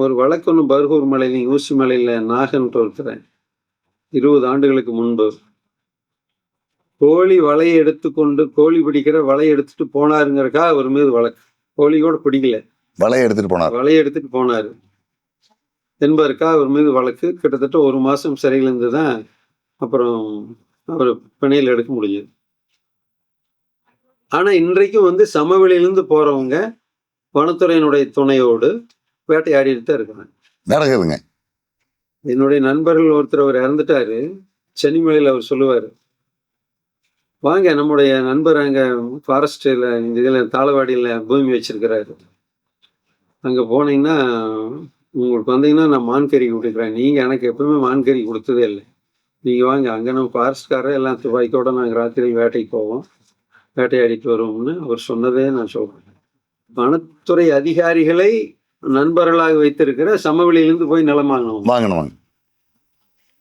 ஒரு வழக்கு ஒன்று பர்கூர் மலையில ஊசி மலையில் நாகன்ட்டு ஒருத்தர் இருபது ஆண்டுகளுக்கு முன்பு. கோழி வலையை எடுத்துக்கொண்டு கோழி பிடிக்கிற வலையை எடுத்துட்டு போனாருங்கிறக்கா அவர் மீது வழக்கு. கோழி கூட பிடிக்கல. வலையை எடுத்துட்டு போனார். வலையை எடுத்துட்டு போனாரு. என்பதற்கா அவர் மீது வழக்கு. கிட்டத்தட்ட ஒரு மாசம் சிறையில் இருந்து தான் அப்புறம் அவர் பிணையில் எடுக்க முடிஞ்சது. ஆனா இன்றைக்கும் வந்து சமவெளியிலிருந்து போறவங்க வனத்துறையினுடைய துணையோடு வேட்டையாடிட்டு தான் நடக்குதுங்க. என்னுடைய நண்பர்கள் ஒருத்தர் அவர் இறந்துட்டாரு. சென்னிமலையில் அவர் சொல்லுவார் வாங்க நம்முடைய நண்பர் அங்கே ஃபாரஸ்ட்டில் இந்த இதில் தாளவாடியில் பூமி வச்சிருக்கிறாரு. அங்கே போனீங்கன்னா உங்களுக்கு வந்தீங்கன்னா நான் மான் கறி கொடுக்குறேன். நீங்கள் எனக்கு எப்பவுமே மான் கறி கொடுத்ததே இல்லை. நீங்கள் வாங்க அங்கே நம்ம ஃபாரஸ்ட்காரர் எல்லாம் துபாய்க்கோட நாங்கள் ராத்திரி வேட்டைக்கு போவோம். வேட்டையாடிட்டு வருவோம்னு அவர் சொன்னதே நான் சொல்கிறேன் வனத்துறை அதிகாரிகளை நண்பர்களாக வைத்திருக்கிற சமவெளியிலிருந்து போய் நிலம் வாங்கணும்? வாங்கணும் வாங்க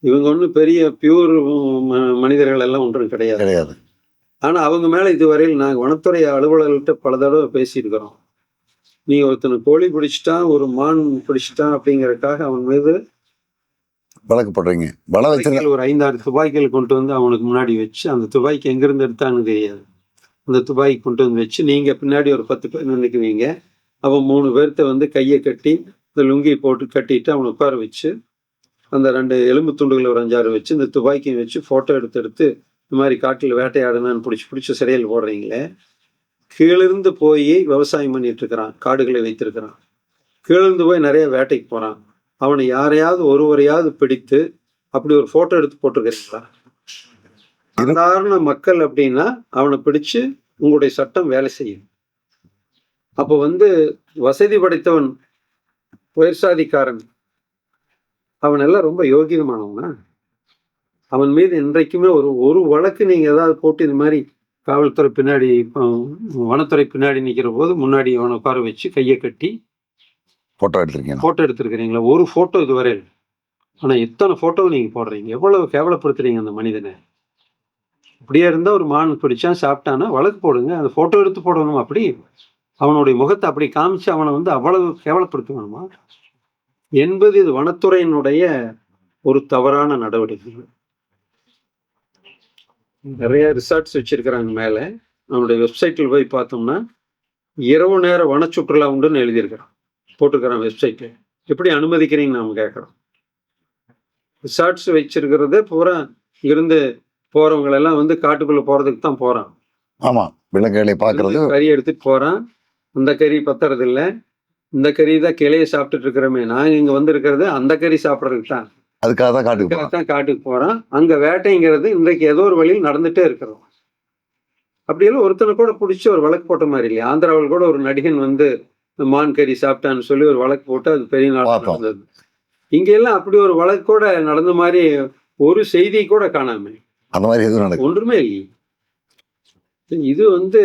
இவங்க ஒன்றும் பெரிய பியூர் மனிதர்கள் எல்லாம் ஒன்றும் கிடையாது. கிடையாது. ஆனால் அவங்க மேலே இதுவரையில் நாங்கள் வனத்துறை அலுவலர்கள்ட்ட பல தடவை பேசியிருக்கிறோம். நீ ஒருத்தனை கோழி பிடிச்சிட்டான் ஒரு மான் பிடிச்சிட்டான் அப்படிங்கறதுக்காக அவன் மீது வழக்கு போடுறீங்க வச்சிருந்தா துப்பாக்கிகள் ஒரு ஐந்தாறு துப்பாக்கிகள் கொண்டு வந்து அவனுக்கு முன்னாடி வச்சு அந்த துப்பாக்கி எங்கிருந்து எடுத்தான்னு தெரியாது. அந்த துப்பாக்கி கொண்டு வந்து வச்சு நீங்க பின்னாடி ஒரு பத்து பேர் நின்றுக்குவீங்க அவன் மூணு பேர்த்த வந்து கையை கட்டி இந்த லுங்கி போட்டு கட்டிட்டு அவனை உட்கார வச்சு அந்த ரெண்டு எலும்பு துண்டுகளை ஒரு அஞ்சாறு வச்சு இந்த துப்பாக்கியை வச்சு ஃபோட்டோ எடுத்து எடுத்து இந்த மாதிரி காட்டில் வேட்டையாடுனான்னு பிடிச்சி பிடிச்சி சிறையில் போடுறீங்களே கீழிருந்து போய் விவசாயம் பண்ணிட்டு இருக்கிறான் காடுகளை வைத்திருக்கிறான். கீழிருந்து போய் நிறைய வேட்டைக்கு போறான். அவனை யாரையாவது ஒருவரையாவது பிடித்து அப்படி ஒரு போட்டோ எடுத்து போட்டிருக்கிறீங்களா? சாதாரண மக்கள் அப்படின்னா அவனை பிடிச்சு உங்களுடைய சட்டம் வேலை செய்யும். அப்போ வந்து வசதி படைத்தவன் உயர் சாதிக்காரன் அவன் எல்லாம் ரொம்ப யோகியமானவனா? அவன் மீது இன்றைக்குமே ஒரு ஒரு வழக்கு நீங்க ஏதாவது போட்டு இந்த மாதிரி காவல்துறை பின்னாடி வனத்துறை பின்னாடி நிக்கிற போது முன்னாடி அவனை உட்கார வச்சு கையை கட்டி போட்டோ எடுத்திருக்கீங்க போட்டோ எடுத்திருக்கிறீங்களா? ஒரு போட்டோ இதுவரை இல்லை. ஆனா எத்தனை போட்டோ நீங்க போடுறீங்க. எவ்வளவு கேவலப்படுத்துறீங்க அந்த மனிதனை? அப்படியே இருந்தா ஒரு மான் பிடிச்சான் சாப்பிட்டானா வழக்கு போடுங்க. அந்த போட்டோ எடுத்து போடணும் அப்படி. அவனுடைய முகத்தை அப்படி காமிச்சு அவனை வந்து அவ்வளவு கேவலப்படுத்தணுமா என்பது இது வனத்துறையினுடைய ஒரு தவறான நடவடிக்கை நிறைய ரிசார்ட்ஸ் வச்சிருக்கிறாங்க மேல. அவனுடைய வெப்சைட்ல போய் பார்த்தோம்னா இரவு நேர வன சுற்றுலா உண்டுன்னு எழுதியிருக்கிறான். போட்டுக்கிறான் வெப்சைட்ல எப்படி அனுமதிக்கிறீங்க நாம கேட்குறோம். ரிசார்ட்ஸ் வச்சிருக்கிறது பூரா இங்கிருந்து போறவங்க எல்லாம் வந்து காட்டுக்குள்ள போறதுக்கு தான் போறான். ஆமா விலங்குகளை பாக்குறது கறி எடுத்துட்டு போறான். அந்த கறி பத்துறது இல்ல இந்த கறி தான் கிளைய சாப்பிட்டுட்டு இருக்கிறோமே. நாங்க இங்க வந்திருக்கிறது அந்த கறி சாப்பிட்றதுக்கு தான். அதுக்காக தான் காட்டுக்கு தான் காட்டுக்கு போறான் அங்க வேட்டைங்கிறது இன்றைக்கு ஏதோ ஒரு வழியில் நடந்துட்டே இருக்கிறோம். அப்படியெல்லாம் ஒருத்தனை கூட பிடிச்சி ஒரு வழக்கு போட்ட மாதிரி இல்லையா? ஆந்திராவில் கூட ஒரு நடிகன் வந்து மான் கறி சாப்பிட்டான்னு சொல்லி ஒரு வழக்கு போட்டு அது பெரிய நாள். நடந்தது. இங்க எல்லாம் அப்படி ஒரு வழக்கு கூட நடந்த மாதிரி ஒரு செய்தி கூட காணாம. அந்த மாதிரி எதுவும் ஒன்றுமே இல்லை. இது வந்து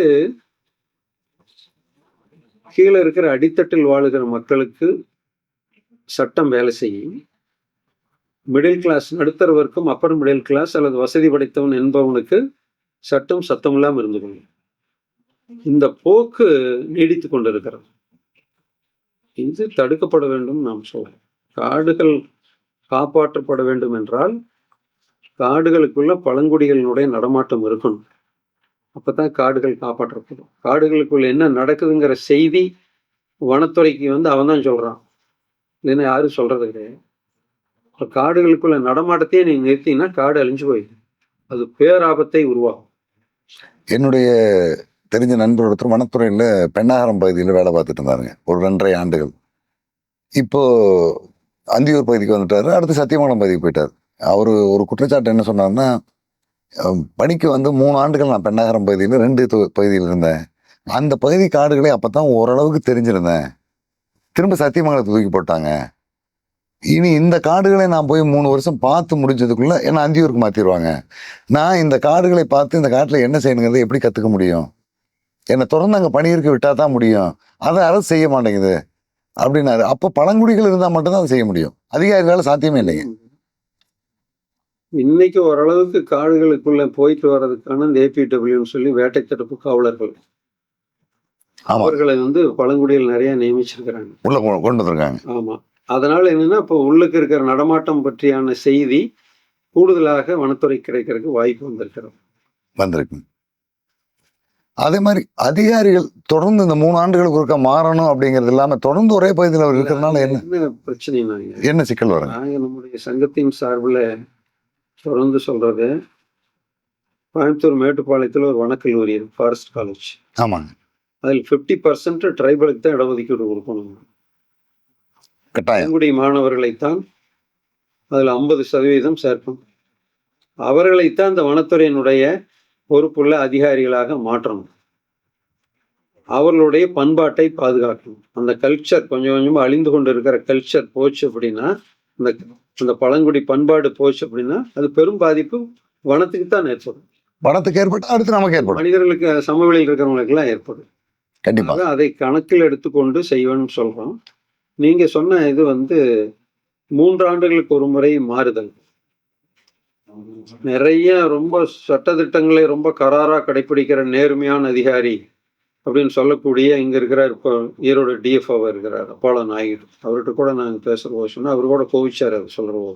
கீழே இருக்கிற அடித்தட்டில் வாழுகிற மக்களுக்கு சட்டம் வேலை செய்யும் மிடில் கிளாஸ் நடுத்தர வர்க்கம் அப்பர் மிடில் கிளாஸ் அல்லது வசதி படைத்தவன் என்பவனுக்கு சட்டம் சத்தம் இல்லாமல் இருந்து கொள்ளும் இந்த போக்கு நீடித்து கொண்டிருக்கிறது. இது தடுக்கப்பட வேண்டும் நாம் சொல்றோம். காடுகள் காப்பாற்றப்பட வேண்டும் என்றால் காடுகளுக்குள்ள பழங்குடிகளினுடைய நடமாட்டம் இருக்கணும். அப்பதான் காடுகள் காப்பாற்றப்படும். காடுகளுக்குள்ள என்ன நடக்குதுங்கிற செய்தி வனத்துறைக்கு வந்து அவன் தான் சொல்கிறான் இல்லைன்னா யாரும் சொல்கிறது கிடையாது. இப்ப காடுகளுக்குள்ள நடமாட்டத்தையே நீங்கள் நிறுத்தினா காடு அழிஞ்சு போயிடும் அது பேராபத்தை உருவாகும் என்னுடைய தெரிஞ்ச நண்பர் ஒருத்தர் வனத்துறையில் பெண்ணாகரம் பகுதியில் வேலை பார்த்துட்டு இருந்தாருங்க. ஒரு ரெண்டரை ஆண்டுகள். இப்போது அந்தியூர் பகுதிக்கு வந்துட்டார். அடுத்து சத்தியமங்கலம் பகுதிக்கு போயிட்டார். அவர் ஒரு குற்றச்சாட்டு என்ன சொன்னார்னா பணிக்கு வந்து மூணு ஆண்டுகள் நான் பெண்ணாகரம் பகுதியில் ரெண்டு பகுதியில் இருந்தேன். அந்த பகுதி காடுகளை அப்போ தான் ஓரளவுக்கு தெரிஞ்சிருந்தேன். திரும்ப சத்தியமங்கலத்தை தூக்கி போட்டாங்க. இனி இந்த காடுகளை நான் போய் மூணு வருஷம் பார்த்து முடிஞ்சதுக்குள்ளே என்ன அந்தியூருக்கு மாற்றிடுவாங்க நான் இந்த காடுகளை பார்த்து இந்த காட்டில் என்ன செய்யணுங்கிறத எப்படி கற்றுக்க முடியும்? என்னை தொடர்ந்து அங்கே பணியிருக்க விட்டால் தான் முடியும். அதை அரசு செய்ய மாட்டேங்குது. அப்படின்னாரு. அப்போ பழங்குடிகள் இருந்தால் மட்டும்தான் அதை செய்ய முடியும். அதிகாரிகளால் சாத்தியமே இல்லைங்க. இன்னைக்கு ஓரளவுக்கு காடுகளுக்குள்ள போயிட்டு வர்றதுக்கான இந்த ஏபிடபிள்யூன்னு சொல்லி வேட்டை தடுப்பு காவலர்கள். அவர்களை வந்து பழங்குடியில் நிறைய நியமிச்சிருக்கிறாங்க. உள்ள கொண்டு வந்திருக்காங்க. ஆமா. அதனால என்னன்னா இப்போ உள்ளுக்கு இருக்கிற நடமாட்டம் பற்றியான செய்தி கூடுதலாக வனத்துறை கிடைக்கிறதுக்கு வாய்ப்பு வந்திருக்கிறது. வந்திருக்கு. அதே மாதிரி அதிகாரிகள் தொடர்ந்து இந்த மூணு ஆண்டுகளுக்கு ஒருக்கா மாறணும் அப்படிங்கிறது இல்லாம தொடர்ந்து ஒரே பகுதியில் அவர் இருக்கிறதுனால என்ன? பிரச்சனைனாங்க என்ன சிக்கல் வருங்க நாங்க நம்முடைய சங்கத்தின் சார்பில் தொடர்ந்து சொல்றது கோயம்புத்தூர் மேட்டுப்பாளையத்தில் ஒரு வனக்கல்லூரி இருக்கு ஃபாரஸ்ட் காலேஜ் ஆமாங்க. அதில் ஃபிஃப்டி பர்சன்ட் ட்ரைபலுக்கு தான் இடஒதுக்கீடு கொடுக்கணும். கட்டாயம். பழங்குடி மாணவர்களைத்தான் அதில் ஐம்பது சதவீதம் சேர்க்கணும். அவர்களைத்தான் இந்த வனத்துறையினுடைய பொறுப்புள்ள அதிகாரிகளாக மாற்றணும். அவர்களுடைய பண்பாட்டை பாதுகாக்கணும். அந்த கல்ச்சர் கொஞ்சம் கொஞ்சமா அழிந்து கொண்டு இருக்கிற கல்ச்சர் போச்சு அப்படின்னா அந்த அந்த பழங்குடி பண்பாடு போச்சு அப்படின்னா அது பெரும் பாதிப்பு வனத்துக்கு தான் ஏற்படும். வனத்துக்கு ஏற்பட்டு அடுத்து நமக்கு ஏற்படும். மனிதர்களுக்கு சமவெளியில் இருக்கிறவங்களுக்கு எல்லாம் ஏற்படும். கண்டிப்பா. ஆக அதை கணக்கில் எடுத்துக்கொண்டு செய்வேன்னு சொல்றோம். நீங்க சொன்ன இது வந்து மூன்றாண்டுகளுக்கு ஒரு முறை மாறுதல். நிறைய ரொம்ப சட்டதிட்டங்களை ரொம்ப கராரா கடைபிடிக்கிற நேர்மையான அதிகாரி அப்படின்னு சொல்லக்கூடிய இங்கே இருக்கிறார் இப்போ ஈரோடு டிஎஃப்ஓ இருக்கிறார் அப்பால நாயுடு. அவர்கிட்ட கூட நாங்கள் பேசுகிறோம் சொன்னால் அவர் கூட கோவிச்சார் அவர் சொல்கிறோம்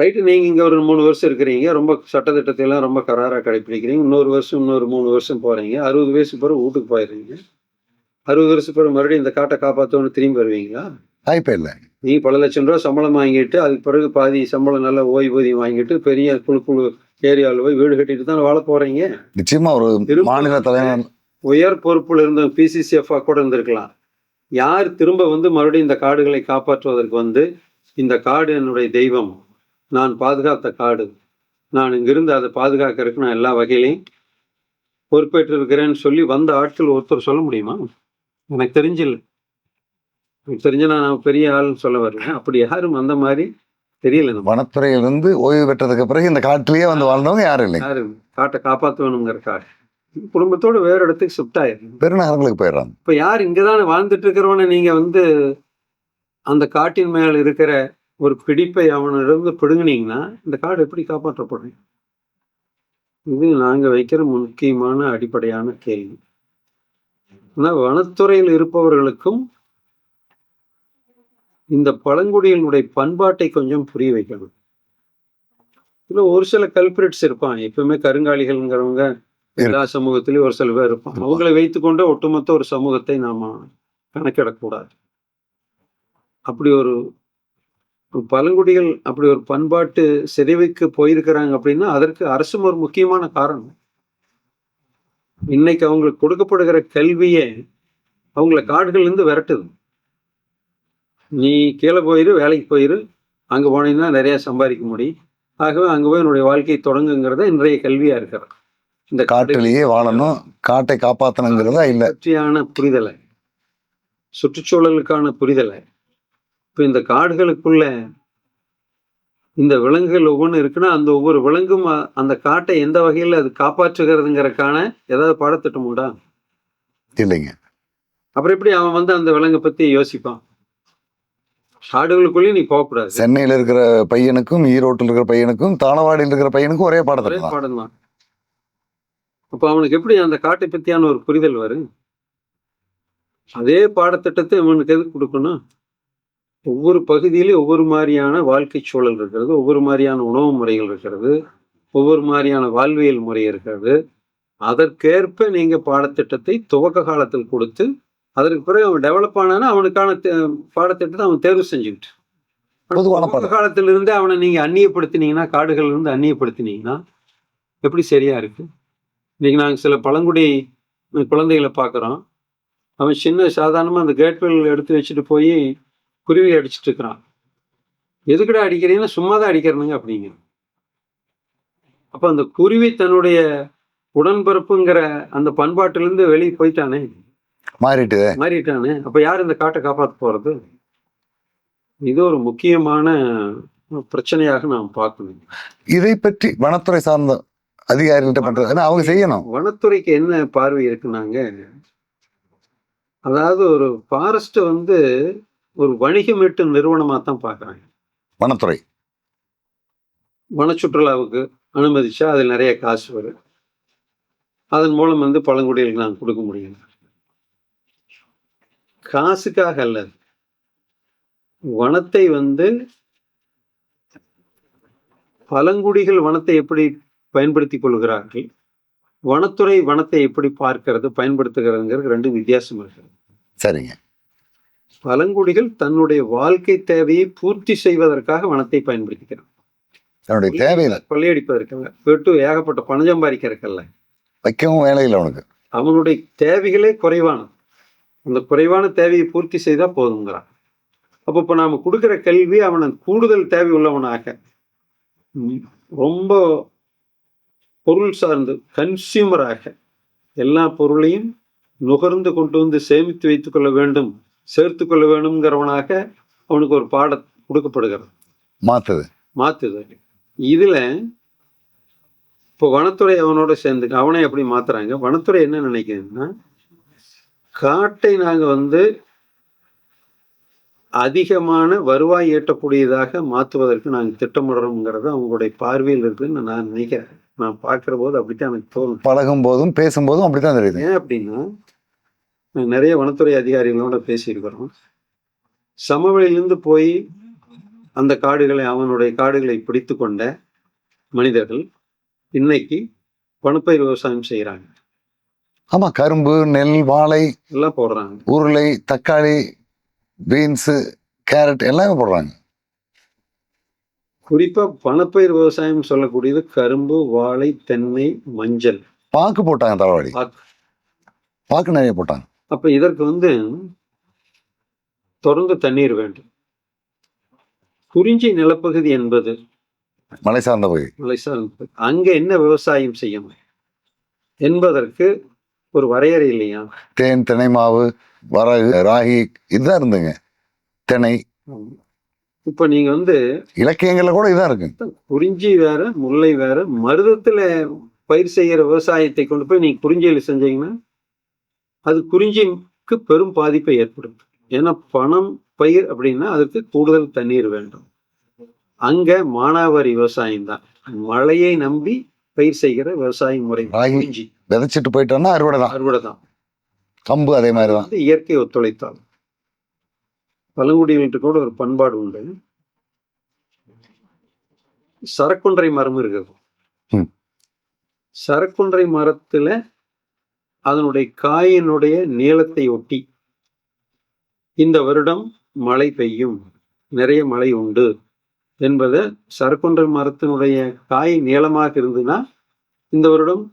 ரைட்டு நீங்கள் இங்கே ஒரு மூணு வருஷம் இருக்கிறீங்க. ரொம்ப சட்டத்திட்டத்தையெல்லாம் ரொம்ப கராராக கடைப்பிடிக்கிறீங்க. இன்னொரு வருஷம் இன்னொரு மூணு வருஷம் போகிறீங்க அறுபது வயசு பிறகு வீட்டுக்கு போயிடுறீங்க. அறுபது வருஷம் பிறகு மறுபடியும் இந்த காட்டை காப்பாற்றணும்னு திரும்பி வருவீங்களா? வாய்ப்பே இல்லை. நீ பல லட்சம் ரூபா சம்பளம் வாங்கிட்டு அதுக்கு பிறகு பாதி சம்பளம் நல்ல ஓய்வூதியம் வாங்கிட்டு பெரிய குழு குழு ஏரியாவில் போய் வீடு கட்டிட்டு தான் வாழ போறீங்க? நிச்சயமா ஒரு மாநில தலைவர் உயர் பொறுப்புல இருந்த பிசிசிஎஃப்ஆ கூட இருந்திருக்கலாம். யார் திரும்ப வந்து மறுபடியும் இந்த காடுகளை காப்பாற்றுவதற்கு வந்து இந்த காடு என்னுடைய தெய்வம். நான் பாதுகாத்த காடு. நான் இங்கிருந்து அதை பாதுகாக்கிறதுக்கு நான் எல்லா வகையிலையும் பொறுப்பேற்று இருக்கிறேன்னு சொல்லி வந்த ஆட்கள் ஒருத்தர் சொல்ல முடியுமா? எனக்கு தெரிஞ்சில்ல. தெரிஞ்ச நான் பெரிய ஆள்னு சொல்ல வரல. அப்படி யாரும் அந்த மாதிரி தெரியல நமக்கு. வனத்துறையிலிருந்து ஓய்வு பெற்றதுக்கு பிறகு இந்த காட்டிலேயே வந்து வாழ்ந்தவங்க யாரும் இல்லைங்க. யாரு காட்டை காப்பாற்ற வேணுங்கிறக்காக குடும்பத்தோட வேற இடத்துக்கு ஷிஃப்ட் ஆயிருக்கு பெருநகரங்களுக்கு போயிடுறாங்க. இப்ப யார் இங்கதானே வாழ்ந்துட்டு இருக்கிறவன நீங்க வந்து அந்த காட்டின் மேல் இருக்கிற ஒரு பிடிப்பை அவனிடம் பிடுங்குனீங்கன்னா இந்த காடு எப்படி காப்பாற்றப்படும்? இது நாங்க வைக்கிற முக்கியமான அடிப்படையான கேள்வி. ஆனா வனத்துறையில் இருப்பவர்களுக்கும் இந்த பழங்குடியினுடைய பண்பாட்டை கொஞ்சம் புரிய வைக்கணும். இதுல ஒரு சில கல்பிரிட்ஸ் இருப்பான் எப்பவுமே கருங்காலிகள்ங்கிறவங்க எல்லா சமூகத்திலயும் ஒரு சில பேர் இருப்பான் அவங்களை வைத்துக்கொண்டு ஒட்டுமொத்த ஒரு சமூகத்தை நாம கணக்கிடக்கூடாது. அப்படி ஒரு ஒரு பழங்குடிகள் அப்படி ஒரு பண்பாட்டு சிதைவுக்கு போயிருக்கிறாங்க அப்படின்னா அதற்கு அரசும் ஒரு முக்கியமான காரணம். இன்னைக்கு அவங்களுக்கு கொடுக்கப்படுகிற கல்வியே அவங்கள காடுகள்ல இருந்து விரட்டுது. நீ கீழே போயிரு வேலைக்கு போயிரு. அங்க போனீங்கன்னா நிறைய சம்பாதிக்க முடியும். ஆகவே அங்க போய் என்னுடைய வாழ்க்கையை தொடங்குங்கிறத இன்றைய கல்வியா இருக்கிறது. இந்த காட்டிலேயே வாழணும். காட்டை காப்பாற்றணுங்கிறதா இல்லை? பற்றியான புரிதலை. சுற்றுச்சூழலுக்கான புரிதலை. இப்போ இந்த காடுகளுக்குள்ள இந்த விலங்குகள் ஒவ்வொன்று இருக்குன்னா அந்த ஒவ்வொரு விலங்கும் அந்த காட்டை எந்த வகையில் அது காப்பாற்றுகிறதுங்கிறக்கான ஏதாவது பாடத்திட்டம் உண்டா? இல்லைங்க. அப்புறம் எப்படி அவன் வந்து அந்த விலங்கை பத்தி யோசிப்பான்? காடுகளுக்குள்ளேயும் நீ போகக்கூடாது சென்னையில் இருக்கிற பையனுக்கும் ஈரோட்டில் இருக்கிற பையனுக்கும் தாளவாடியில் இருக்கிற பையனுக்கும் ஒரே ஒரே பாடத்திட்டம் தான். பாடம் தான் அப்ப அவனுக்கு எப்படி அந்த காட்டை பத்தியான ஒரு புரிதல் வரும்? அதே பாடத்திட்டத்தை இவனுக்கு எதுக்கு கொடுக்கணும்? ஒவ்வொரு பகுதியிலும் ஒவ்வொரு மாதிரியான வாழ்க்கை சூழல் இருக்கிறது ஒவ்வொரு மாதிரியான உணவு முறைகள் இருக்கிறது ஒவ்வொரு மாதிரியான வாழ்வியல் முறை இருக்கிறது. அதற்கேற்ப நீங்க பாடத்திட்டத்தை துவக்க காலத்தில் கொடுத்து அதற்கு பிறகு அவன் டெவலப் ஆனானா அவனுக்கான பாடத்திட்டத்தை அவன் தேர்வு செஞ்சுக்கிட்டு. காலத்திலிருந்தே அவனை நீங்க அந்நியப்படுத்தினீங்கன்னா காடுகள்ல இருந்து அந்நியப்படுத்தினீங்கன்னா எப்படி சரியா இருக்கு? இன்னைக்கு நாங்கள் சில பழங்குடி குழந்தைகளை பார்க்குறோம். அவன் சின்ன சாதாரணமாக அந்த கேட்வேல் எடுத்து வச்சுட்டு போய் குருவி அடிச்சிட்டு இருக்கிறான். எதுக்குடா அடிக்கிறீங்கன்னா சும்மா தான் அடிக்கிறனுங்க அப்படிங்க அப்போ அந்த குருவி தன்னுடைய உடன்பிறப்புங்கிற அந்த பண்பாட்டிலிருந்து வெளியே போயிட்டானே. மாறிட்டு. மாறிட்டானே. அப்போ யார் இந்த காட்டை காப்பாற்ற போகிறது இது ஒரு முக்கியமான பிரச்சனையாக நாம் பார்க்கணும் இதை பற்றி வனத்துறை சார்ந்த அதிகாரிகள்ட்ட பண்றது. ஏன்னா அவங்க செய்யணும். வனத்துறைக்கு என்ன பார்வை இருக்குனாங்க? அதாவது ஒரு ஃபாரஸ்ட் வந்து ஒரு வணிகமீட்டு நிறுவனமா தான் பார்க்குறாங்க. வனத்துறை. வன சுற்றுலாவுக்கு அனுமதிச்சா அதில் நிறைய காசு வரும். அதன் மூலம் வந்து பழங்குடிகளுக்கு நான் கொடுக்க முடியும். காசுக்காக அல்ல. வனத்தை வந்து பழங்குடிகள் வனத்தை எப்படி பயன்படுத்திக் கொள்கிறார்கள்? வனத்துறை வனத்தை எப்படி பார்க்கிறது பயன்படுத்துகிறதுங்கிறது ரெண்டு வித்தியாசம் இருக்கு. சரிங்க. பழங்குடிகள் தன்னுடைய வாழ்க்கை தேவையை பூர்த்தி செய்வதற்காக வனத்தை பயன்படுத்திக்கிறாங்க. தன்னுடைய தேவையில. கொள்ளையடிப்பதற்காக போட்டு ஏகப்பட்ட பணம் சம்பாதிக்கிறக்கல்ல வைக்கவும் வேலை இல்லை அவனுக்கு. அவனுடைய தேவைகளே குறைவான அந்த குறைவான தேவையை பூர்த்தி செய்தா போதுங்கிறான். அப்போ இப்போ நாம கொடுக்குற கல்வி அவனை கூடுதல் தேவை உள்ளவனாக. ரொம்ப பொருள் சார்ந்து கன்சியூமராக எல்லா பொருளையும் நுகர்ந்து கொண்டு வந்து சேமித்து வைத்துக் கொள்ள வேண்டும் சேர்த்து கொள்ள வேண்டும்ங்கிறவனாக அவனுக்கு ஒரு பாடம் கொடுக்கப்படுகிறது. மாத்துது. மாத்துது. இதுல இப்போ வனத்துறை அவனோட சேர்ந்து அவனை எப்படி மாத்துறாங்க? வனத்துறை என்ன நினைக்குதுன்னா காட்டை நாங்க வந்து அதிகமான வருவாய் ஈட்டக்கூடியதாக மாற்றுவதற்கு நாங்கள் திட்டமிடுறோங்கிறது அவங்களுடைய பார்வையில் இருக்குன்னு நான் நினைக்கிறேன். நான் பார்க்குற போது அப்படித்தான் எனக்கு தோணும் பழகும் போதும் பேசும்போதும் அப்படித்தான் தெரியுது. ஏன் அப்படின்னா நான் நிறைய வனத்துறை அதிகாரிகளோட பேசியிருக்கிறோம். சமவெளியிலிருந்து போய் அந்த காடுகளை அவனுடைய காடுகளை பிடித்து கொண்ட மனிதர்கள் இன்னைக்கு பணப்பயிர் விவசாயம் செய்கிறாங்க ஆமா கரும்பு நெல் வாழை எல்லாம் போடுறாங்க. உருளை தக்காளி பீன்ஸு கேரட் எல்லாமே போடுறாங்க. குறிப்பா பணப்பயிர் விவசாயம் சொல்லக்கூடியது கரும்பு வாழை தென்னை மஞ்சள். பாக்கு போட்டாங்க தலைவாடி. பாக்கு. நிறைய போட்டாங்க. அப்ப இதற்கு வந்து தொடர்ந்து தண்ணீர் வேண்டும். குறிஞ்சி நிலப்பகுதி என்பது மலை சார்ந்த பகுதி. மலை சார்ந்த அங்க என்ன விவசாயம் செய்யணும் என்பதற்கு ஒரு வரையறை இல்லையா? தேன் தினை மாவு வரகு ராகி இதுதான் இருந்துங்க. திணை இப்ப நீங்க வந்து இலக்கியங்கள்ல கூட இதான் இருக்கு குறிஞ்சி வேற முல்லை வேற மருதத்துல பயிர் செய்கிற விவசாயத்தை கொண்டு போய் நீங்க குறிஞ்சியில் செஞ்சீங்கன்னா அது குறிஞ்சிக்கு பெரும் பாதிப்பை ஏற்படும் ஏன்னா பணம் பயிர் அப்படின்னா அதுக்கு கூடுதல் தண்ணீர் வேண்டும். அங்க மானாவாரி விவசாயம் தான். மழையை நம்பி பயிர் செய்கிற விவசாய முறை. குறிஞ்சி. விதைச்சிட்டு போயிட்டோம்னா அறுவடை தான் அறுவடை தான் கம்பு அதே மாதிரி தான் இயற்கை ஒத்துழைத்தால். பழங்குடிகள்கிட்ட கூட ஒரு பண்பாடு உண்டு. சரக்குன்றை மரம் இருக்குது. ம். சரக்குன்றை மரத்துல அதனுடைய காயினுடைய நீளத்தை ஒட்டி இந்த வருடம் மழை பெய்யும். நிறைய மழை உண்டு. என்பதை சரக்குன்றை மரத்தினுடைய காய் நீளமாக இருந்ததுன்னா இந்த வருடம்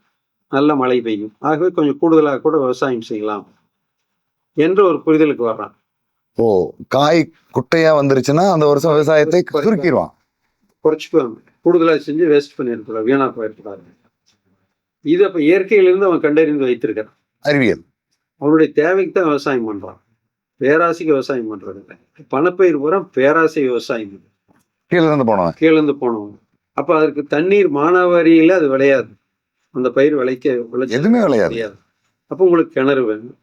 நல்ல மழை பெய்யும். ஆகவே கொஞ்சம் கூடுதலாக கூட விவசாயம் செய்யலாம் என்ற ஒரு புரிதலுக்கு வர்றான். ஓ காய் குட்டையா வந்துருச்சுன்னா அந்த வருஷம் விவசாயத்தை சுருக்கிடுவான் குறைச்சிக்குவாங்க கூடுதலாக செஞ்சு வேஸ்ட் பண்ணியிருக்கூடாது வீணா போயிருக்கூடாது இது அப்போ இயற்கையிலிருந்து அவன் கண்டறிந்து வைத்திருக்கான் அறிவியல். அவனுடைய தேவைக்கு தான் விவசாயம் பண்றான். பேராசைக்கு விவசாயம் பண்றது இல்லை. பணப்பயிர் பூரா பேராசை விவசாயம். இது. கீழே இருந்து போனவன். கீழ இருந்து போனவன். அப்ப அதற்கு தண்ணீர் மானாவாரியில அது விளையாது. அந்த பயிர் விளைக்க விளைச்ச எதுவுமே விளையாது. அப்போ உங்களுக்கு கிணறு வேணும்.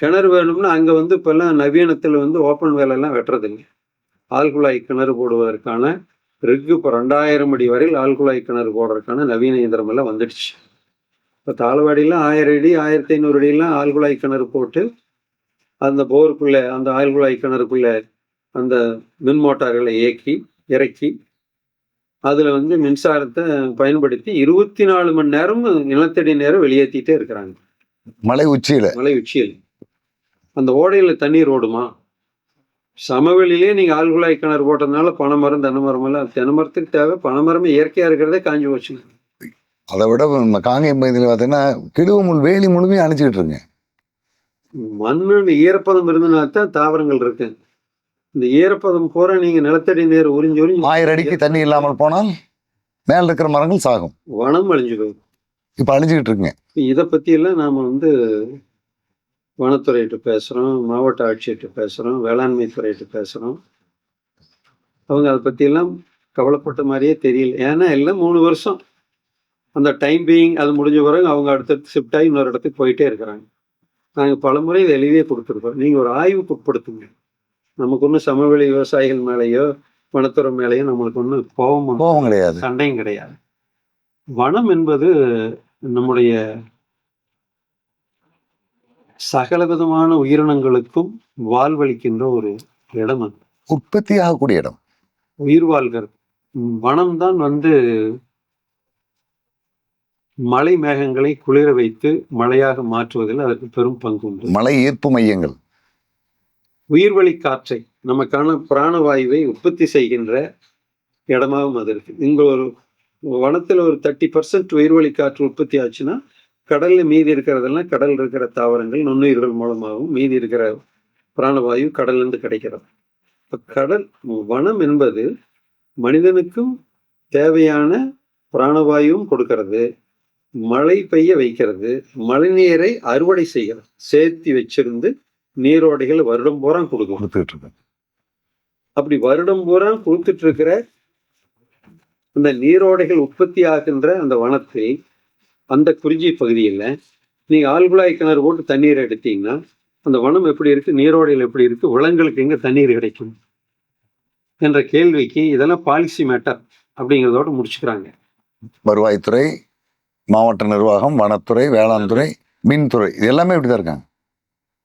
கிணறு வேணும்னா அங்க வந்து இப்பெல்லாம் நவீனத்துல வந்து ஓப்பன் வேலையெல்லாம் வெட்டுறதில்லை. ஆழ்குழாய் கிணறு போடுவதற்கான ரிக்கு இப்போ ரெண்டாயிரம் அடி வரையில் ஆழ்குழாய் கிணறு போடுறதுக்கான நவீன இயந்திரம் எல்லாம் வந்துடுச்சு. இப்போ தாளவாடிலாம் ஆயிரம் அடி ஆயிரத்தி ஐநூறு அடியெல்லாம் ஆழ்குழாய் கிணறு போட்டு அந்த போருக்குள்ள அந்த ஆழ்குழாய் கிணறுக்குள்ள அந்த மின் மோட்டார்களை இயக்கி இறக்கி அதுல வந்து மின்சாரத்தை பயன்படுத்தி இருபத்தி நாலு மணி நேரம் நிலத்தடி நேரம் வெளியேற்றிட்டே இருக்கிறாங்க. மலை உச்சியில. மலை உச்சியில். அந்த ஓடையில தண்ணீர் ஓடுமா? சமவெளியிலே நீங்க ஆழ்குழாய் கிணறு போட்டதுனால பனைமரம் தென்னைமரம் எல்லாம் தென்னைமரத்துக்கு தேவை. பனைமரமே இயற்கையா இருக்கிறதே காஞ்சி போச்சு. அதை விட நம்ம காங்கேயம் பகுதியில் பார்த்தீங்கன்னா கிடுவு முள் வேலி முழுமையும் அணைச்சிக்கிட்டு இருக்குங்க மண்ணில் ஈரப்பதம் இருந்ததுனா தான் தாவரங்கள் இருக்கு. இந்த ஈரப்பதம் பூரா நீங்க நிலத்தடி நீர் உறிஞ்சி உறிஞ்சி ஆயிரம் அடிக்கு தண்ணி இல்லாமல் போனால் மேல இருக்கிற மரங்கள் சாகும். வனம் அழிஞ்சு போகுது இப்ப அழிஞ்சுக்கிட்டு இருக்குங்க. இதை பற்றியெல்லாம் நாம் வந்து வனத்துறையிட்ட பேசுகிறோம் மாவட்ட ஆட்சியர்கிட்ட பேசுகிறோம் வேளாண்மை துறையிட்ட பேசுகிறோம் அவங்க அதை பற்றியெல்லாம் கவலைப்பட்ட மாதிரியே தெரியல. ஏன்னா எல்லாம் மூணு வருஷம். அந்த டைம் பீயிங் அது முடிஞ்ச பிறகு அவங்க அடுத்தடுத்து ஷிஃப்ட் ஆகி இன்னொரு இடத்துக்கு போயிட்டே இருக்கிறாங்க. நாங்கள் பலமுறை இதை எழுதியே கொடுத்துருக்கோம் நீங்கள் ஒரு ஆய்வுக்கு உட்படுத்துங்க. நமக்கு ஒன்றும் சமவெளி விவசாயிகள் மேலேயோ வனத்துறை மேலேயோ நம்மளுக்கு ஒன்றும் கோபம் கோபம் கிடையாது. சண்டையும் கிடையாது. வனம் என்பது நம்முடைய சகலவிதமான உயிரினங்களுக்கும் வாழ்வளிக்கின்ற ஒரு இடம் அது. உற்பத்தி ஆகக்கூடிய இடம். உயிர் வாழ்கிறது. வனம் தான் வந்து மலை மேகங்களை குளிர வைத்து மழையாக மாற்றுவதில் அதற்கு பெரும் பங்கு உண்டு. மலை ஈர்ப்பு மையங்கள். உயிர்வழி காற்றை நமக்கான பிராணவாயுவை உற்பத்தி செய்கின்ற இடமாகவும் அது இருக்குது இங்கே ஒரு வனத்தில் ஒரு தேர்ட்டி பர்சன்ட் உயிர்வழி காற்று உற்பத்தி ஆச்சுன்னா கடலில் மீதி இருக்கிறதெல்லாம் கடல் இருக்கிற தாவரங்கள் நுண்ணுயிர்கள் மூலமாகவும் மீதி இருக்கிற பிராணவாயு கடல்லேருந்து கிடைக்கிறது. இப்போ கடல் வனம் என்பது மனிதனுக்கும் தேவையான பிராணவாயுவும் கொடுக்கறது. மழை பெய்ய வைக்கிறது. மழைநீரை அறுவடை செய்கிறது. சேர்த்து வச்சிருந்து நீரோடைகள் வருடம் பூரா கொடுக்கும். கொடுத்துட்டு இருக்கு அப்படி வருடம் பூரா கொடுத்துட்டு இருக்கிற அந்த நீரோடைகள் உற்பத்தி ஆகின்ற அந்த வனத்தை அந்த குறிஞ்சி பகுதியில் நீங்க ஆழ்குழாய் கிணறு போட்டு தண்ணீர் எடுத்தீங்கன்னா அந்த வனம் எப்படி இருக்கு நீரோடைகள் எப்படி இருக்கு விலங்குகளுக்கு எங்க தண்ணீர் கிடைக்கும் என்ற கேள்விக்கு இதெல்லாம் பாலிசி மேட்டர் அப்படிங்கிறதோட முடிச்சுக்கிறாங்க. வருவாய்த்துறை மாவட்ட நிர்வாகம் வனத்துறை வேளாண் துறை மின்துறை இது எல்லாமே இப்படிதான் இருக்காங்க.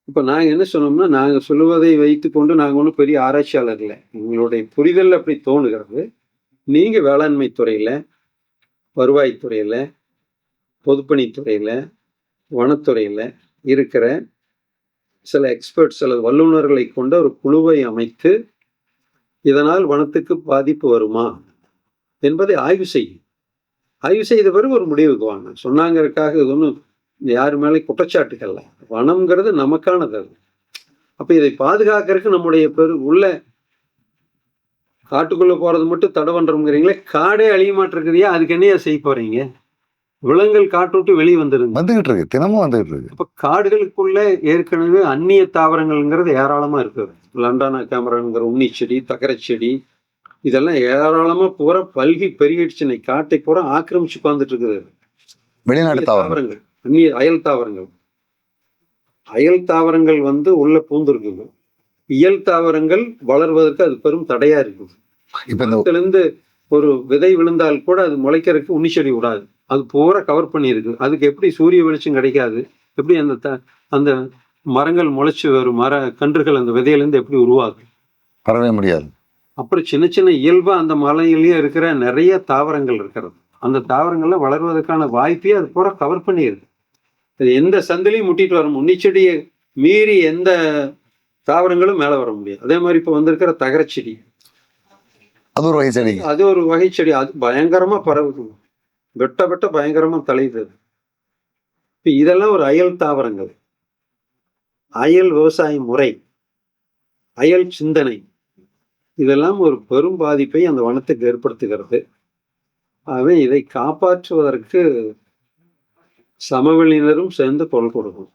இப்போ நாங்கள் என்ன சொன்னோம்னா நாங்கள் சொல்லுவதை வைத்துக்கொண்டு நாங்கள் ஒன்றும் பெரிய ஆராய்ச்சியாளர் இல்லை. எங்களுடைய புரிதல் அப்படி தோணுகிறது நீங்கள் வேளாண்மை துறையில் வருவாய்த்துறையில் பொதுப்பணித்துறையில் வனத்துறையில் இருக்கிற சில எக்ஸ்பர்ட்ஸ் அல்லது வல்லுநர்களை கொண்ட ஒரு குழுவை அமைத்து இதனால் வனத்துக்கு பாதிப்பு வருமா என்பதை ஆய்வு செய்யும். ஆய்வு செய்த பிறகு ஒரு முடிவுக்கு வாங்க. சொன்னாங்கிறதுக்காக இது ஒன்றும் யார் மேலே குற்றச்சாட்டுகள். வனம்ங்கிறது நமக்கானது அது. அப்ப இதை பாதுகாக்கிறதுக்கு நம்முடைய பெரு உள்ள காட்டுக்குள்ள போறது மட்டும் தடை பண்றோம்ங்கிறீங்களே காடே அழிய மாட்டிருக்குதியா? அதுக்கு என்னையா செய்ய போறீங்க? விலங்குகள் காட்டு விட்டு வெளியே வந்துருங்க வந்துகிட்டு இருக்கு. தினமும் வந்துகிட்டு இருக்கு. அப்ப காடுகளுக்குள்ள ஏற்கனவே அந்நிய தாவரங்கள்ங்கிறது ஏராளமா இருக்குது. லண்டானா கேமராங்கிற உன்னிச்செடி தகரச்செடி இதெல்லாம் ஏராளமா பூரா பல்கி பெருகிடுச்சு. இன்னைக்கு காட்டை பூரா ஆக்கிரமிச்சு உட்கார்ந்துட்டு இருக்குது. வெளிநாட்டு தாவரங்கள். அந்நிய அயல் தாவரங்கள். அயல் தாவரங்கள் வந்து உள்ள பூந்துருக்குது இயல் தாவரங்கள் வளர்வதற்கு அது பெரும் தடையா இருக்குது. இப்ப ஒரு விதை விழுந்தால் கூட அது முளைக்கிறதுக்கு உன்னிச்செடி விடாது. அது பூரா கவர் பண்ணியிருக்கு. அதுக்கு எப்படி சூரிய வெளிச்சம் கிடைக்காது? எப்படி அந்த த அந்த மரங்கள் முளைச்சு வரும்? மர கன்றுகள் அந்த விதையிலேருந்து எப்படி உருவாகும்? வரவே முடியாது. அப்புறம் சின்ன சின்ன இயல்பா அந்த மலையிலேயே இருக்கிற நிறைய தாவரங்கள் இருக்கிறது. அந்த தாவரங்கள்ல வளர்வதற்கான வாய்ப்பையே அது பூரா கவர் பண்ணிடுது எந்த சந்திலையும் முட்டிட்டு வர முன்னிச்செடியை மீறி எந்த தாவரங்களும் மேலே வர முடியாது. அதே மாதிரி இப்போ வந்திருக்கிற தகரச்செடி. அது ஒரு வகை செடி. அது ஒரு வகை செடி. அது பயங்கரமா பரவுது. வெட்ட வெட்ட பயங்கரமா தலையுது. இப்ப இதெல்லாம் ஒரு அயல் தாவரங்கள். அயல் விவசாய முறை. அயல் சிந்தனை. இதெல்லாம் ஒரு பெரும் பாதிப்பை அந்த வனத்துக்கு ஏற்படுத்துகிறது. ஆகவே இதை காப்பாற்றுவதற்கு சமவெளியினரும் சேர்ந்து குரல் கொடுக்கும்.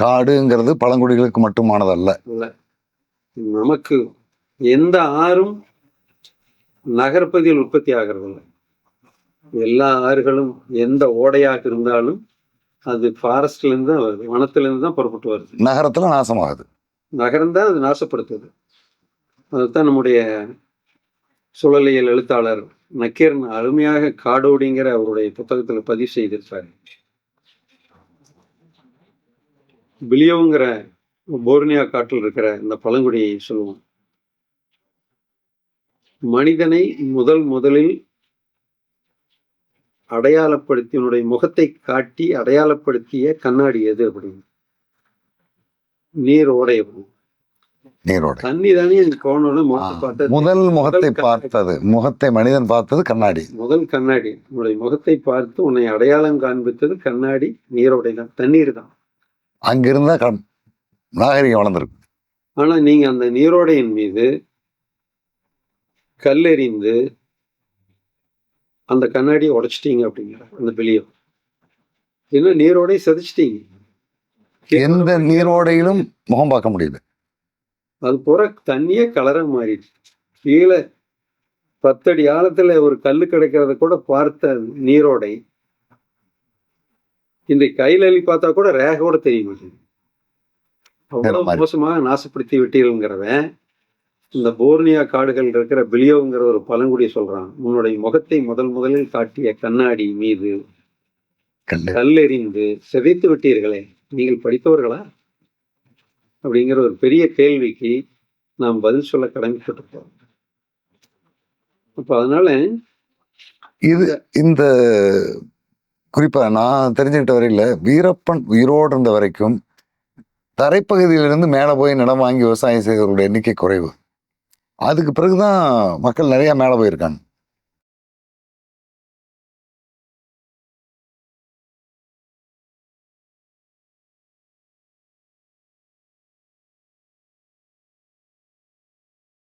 காடுங்கிறது பழங்குடிகளுக்கு மட்டுமானதல்ல. இல்ல நமக்கு எந்த ஆறும் நகர்ப்பகுதியில் உற்பத்தி ஆகிறது இல்லை எல்லா ஆறுகளும் எந்த ஓடையாக இருந்தாலும் அது ஃபாரஸ்ட்ல இருந்து தான் வருது வனத்துல இருந்து தான் புறப்பட்டு வருது. நகரத்துல நாசமாகுது. நகரம் தான் அது நாசப்படுத்துது. அதுதான் நம்முடைய சூழலியல் எழுத்தாளர் நக்கீரன் அருமையாக காடோடிங்கிற அவருடைய புத்தகத்துல பதிவு செய்திருக்காரு பிலியோங்கிற போர்னியா காட்டில் இருக்கிற இந்த பழங்குடியை சொல்லுவோம். மனிதனை முதல் முதலில் அடையாளப்படுத்தி உன்னுடைய முகத்தை காட்டி அடையாளப்படுத்திய கண்ணாடி எது அப்படின்னு? நீர் ஓடை அப்படின்னு. நீரோட. முதல் முகத்தை பார்த்தது. முகத்தை மனிதன் பார்த்தது கண்ணாடி. முதல் கண்ணாடி. உன்னுடைய முகத்தை பார்த்து உன்னை அடையாளம் காண்பித்தது கண்ணாடி நீரோடை தான். தண்ணீர் தான். அங்கிருந்தா க- நாகரிகம் வளர்ந்துருக்கு. ஆனா நீங்க அந்த நீரோடையின் மீது கல்லெறிந்து அந்த கண்ணாடியை உடைச்சிட்டீங்க அப்படிங்கிற அந்த வெளியே. இன்னும் நீரோடை செதைச்சிட்டீங்க. எந்த நீரோடையிலும் முகம் பார்க்க முடியல. அது பூரா தண்ணியே கலரா மாறிடுச்சு. கீழே பத்தடி ஆழத்துல ஒரு கல்லு கிடைக்கிறத கூட பார்த்த நீரோடை இந்த கையில அள்ளி பார்த்தா கூட ரேகோட தெரிய மாட்டேங்குது. மாதிரி. மோசமாக நாசப்படுத்தி விட்டீர்கள்ங்கிறவன் இந்த போர்னியா காடுகள் இருக்கிற பிலியோங்கிற ஒரு பழங்குடி சொல்றான் உன்னுடைய முகத்தை முதல் முதலில் காட்டிய கண்ணாடி மீது கல்லு. கல்லெறிந்து சிதைத்து விட்டீர்களே. நீங்கள் படித்தவர்களா? அப்படிங்கிற ஒரு பெரிய கேள்விக்கு நாம் பதில் சொல்ல கடமைப்பட்டிருப்போம். அப்போ அதனால இது இந்த குறிப்பா நான் தெரிஞ்சுக்கிட்ட வரையில வீரப்பன் உயிரோடு இருந்த வரைக்கும் தரைப்பகுதியிலிருந்து மேலே போய் நிலம் வாங்கி விவசாயம் செய்தவர்களுடைய எண்ணிக்கை குறைவு. அதுக்கு பிறகுதான் மக்கள் நிறைய மேலே போயிருக்காங்க.